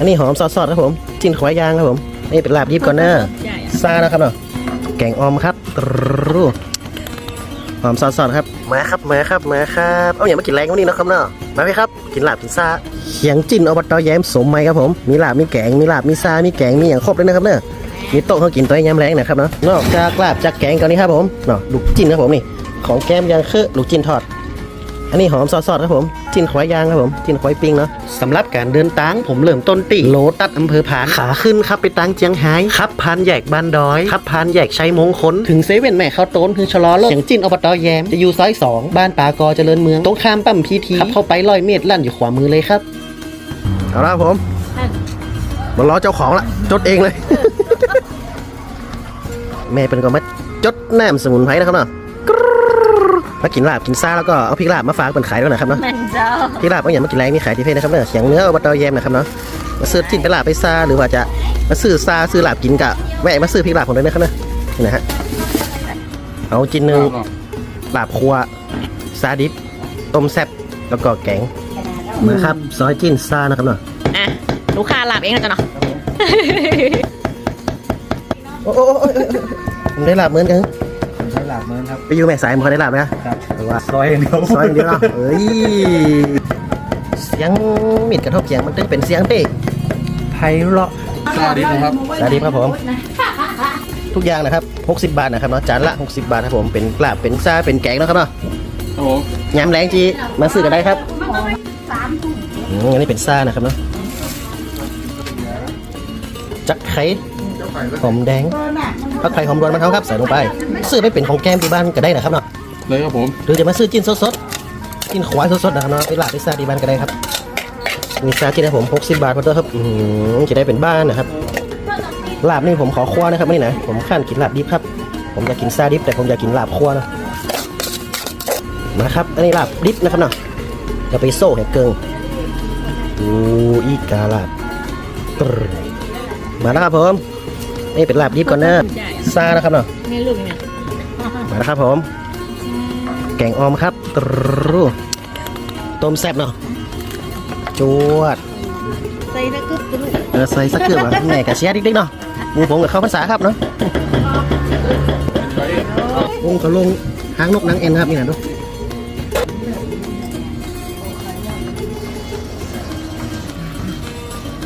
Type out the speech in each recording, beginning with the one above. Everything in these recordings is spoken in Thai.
อันนี้หอมซอสๆครับผมจิ้นขวายยางครับผมนี่เป็นลาบดิบก่อนเนอร์ใหญ่อะซานะครับเนาะแกงออมครับตรูหอมซอสๆครับมาครับมาครับมาครับเอาอย่างมากินแรงวันนี้นะครับเนาะมาไหมครับ กินลาบกินซาเขียงจิ้นอบตแย้มสมไหมครับผมมีลาบมีแกงมีลาบมีซามีแกงมีอย่างครบเลยนะครับเนาะมีโต๊ะเขากินตัวย้ำแรงนะครับเนาะนอกจากลาบจากแกงก่อนนี้ครับผมเนาะลูกจิ้นครับผมนี่ของแก้มยางคือลูกจิ้นทอด อันนี้หอมซอสๆครับผมจิ้นควายยางครับผมจิ้นควายปิ้งเนาะสำหรับการเดินทางผมเริ่มต้นตีโลตัดอำเภอผานขาขึ้นครับไปตังเจียงไฮ้ขับพานแยกบ้านดอยขับพานแยกชัยมงคลถึงเซเว่นแม่ข้าวโต้นคือชะลอโลกเสียงจิ้นอบตแยมจะอยู่ซอยสองบ้านปากอเจริญเมืองตรงข้ามปั๊มพีทีขับเข้าไปร้อยเมตรลั่นอยู่ขวามือเลยครับเอาละผมมาล้อเจ้าของละจดเองเลย แม่เป็นก็มาจดแนมสมุนไพรนะครับเนาะ มากินลาบกินซ่าแล้วก็เอาพริกลาบมาฝากเป็นขายด้วยนะครับเนาะแม่นเจ้าที่ลาบก็อย่างมากินแรงมีขายที่เพจนะครับเนี่ยเขียงเนื้ออบตแยมนะครับเนาะมาซื้อจิ้นไปลาบไปซาหรือว่าจะมาซื้อซาซื้อลาบกินกะแวะมาซื้อพริกลาบผมด้วยนะครับเนี่ยนี่นะฮะเอาจิ้นหนึ่งลาบครัวซาดิบต้มแซ่บแล้วก็แกงมาครับซอยจิ้นซานะครับเนาะอะลูกค้าหลับเองนะจ๊ะเนาะโอ้โอ้โอ้โอ้โอ้ผมได้ลาบเหมือนกัน ใช้หลากเมืองครับไปอยู่แม่สายมันเขาได้ลาบไหมนะครับแต่ว่าซอยอย่างเดียวซอยอย่างเดียวเนาะเอ้ยเสียงมีดกระทบเสียงมันตึงเป็นเสียงเต้ไพเราะซาดิสนะครับสวัสดีครับผม ทุกอย่างนะครับ 60 บาทนะครับเนาะจานละ 60 บาทครับผมเป็นลาบเป็นซ่าเป็นแกงเนาะครับเนาะครับผมยำแรงจีมาซื้อกันได้ครับอืมอันนี้เป็นซ่านะครับเนาะจักไข่หอมแดง ผักไข่หอมรวนมันเท่าครับใส่ลงไป ซื้อไปเป็นของแก้มที่บ้านก็ได้นะครับเนาะเลยครับผมหรือจะมาซื้อจิ้นสดๆจิ้นควายสดๆนะครับเนาะไปลาบไปซ่าที่บ้านก็ได้ครับ มีซ่าที่ได้ผม60บาทพอตัวครับอืมจะได้เป็นบ้านนะครับลาบนี่ผมขอคั่วนะครับนี่นะผมขั้นกินลาบดิบครับ ผมอยากกินซาดิบแต่ผมอยากกินลาบคั่วนะมาครับอันนี้ลาบดิบนะครับเนาะจะไปโซ่แหกเกิงดูอีกาลาบตรึมาแล้วครับผมนี่เป็นลาบดิบก่อนเนอะใหญ่ ซานะครับเนาะนี่ลูกเนี่ยมาแล้วครับผม แกงออมครับตรึต้มแซ่บเนาะจวด ใส่ตะกึกกระดูกเออใส่สักเครื่องวะแหน่กระเชียดิ๊กๆเนาะหมูผมกับข้าวภาษาครับเนาะวงเขาลงหางนกนางเอ็นครับนี่นะดู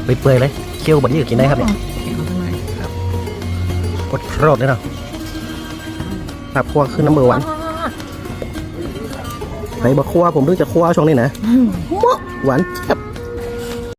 ไปเปื่อยๆเลยเคี่ยวบดยืดกินได้ครับเนี่ยก ดโรดเลยเนาะลาบคั่วขึ้นน้ำเบอร์หวานไปบะคั่วผมเพิ่งจะคั่วช่วงนี้นะเหมาะหวานเจี๊ยบ